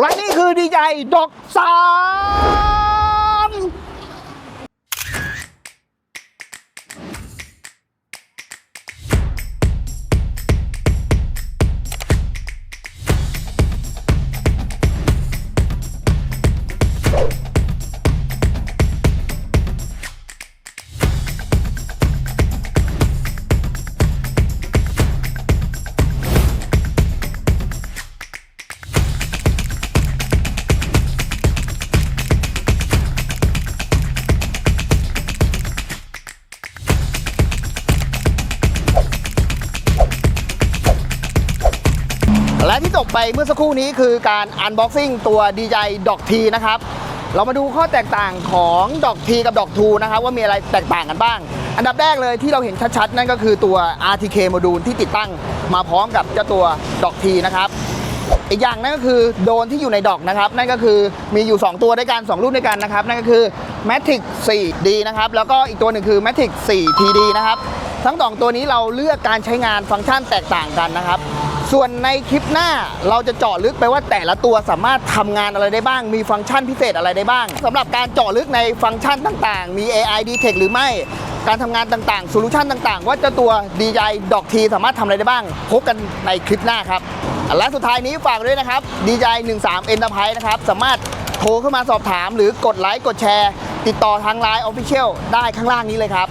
และนี่คือดีใจดอกสา และที่จบไปเมื่อสักครู่นี้คือการอันบ็อกซิ่งตัว DJI ดอกทีนะครับ เรามาดูข้อแตกต่างของดอกทีกับดอกทูนะครับว่ามีอะไรแตกต่างกันบ้าง อันดับแรกเลยที่เราเห็นชัดๆ นั่นก็คือตัว RTK โมดูลที่ติดตั้งมาพร้อมกับเจ้าตัวดอกทีนะครับอีกอย่างนั่นก็คือโดนที่อยู่ในดอกนะครับ นั่นก็คือมีอยู่ 2 ตัวด้วยกัน 2 รุ่นด้วยกันนะครับ นั่นก็คือ Matic 4D นะครับ แล้วก็อีกตัวหนึ่งคือ Matic 4 TD นะครับ ทั้งสองตัวนี้เราเลือกการใช้งานฟังก์ชันแตกต่างกันนะครับ ส่วนในคลิปหน้าเราจะเจาะลึกไปว่าแต่ละตัวสามารถทำงานอะไรได้บ้าง มีฟังก์ชันพิเศษอะไรได้บ้างสำหรับการเจาะลึกในฟังก์ชันต่างๆ มี AI Detect หรือไม่การทำงานต่างๆโซลูชันต่างๆ ว่าเจ้าตัว DJI ดอกทีสามารถทำอะไรได้บ้าง พบกันในคลิปหน้าครับ และสุดท้ายนี้ฝากด้วยนะครับ DJI 13 Enterprise นะครับ สามารถโทรเข้ามาสอบถาม หรือกดไลค์กดแชร์ ติดต่อทาง Line Official ได้ข้างล่างนี้เลยครับ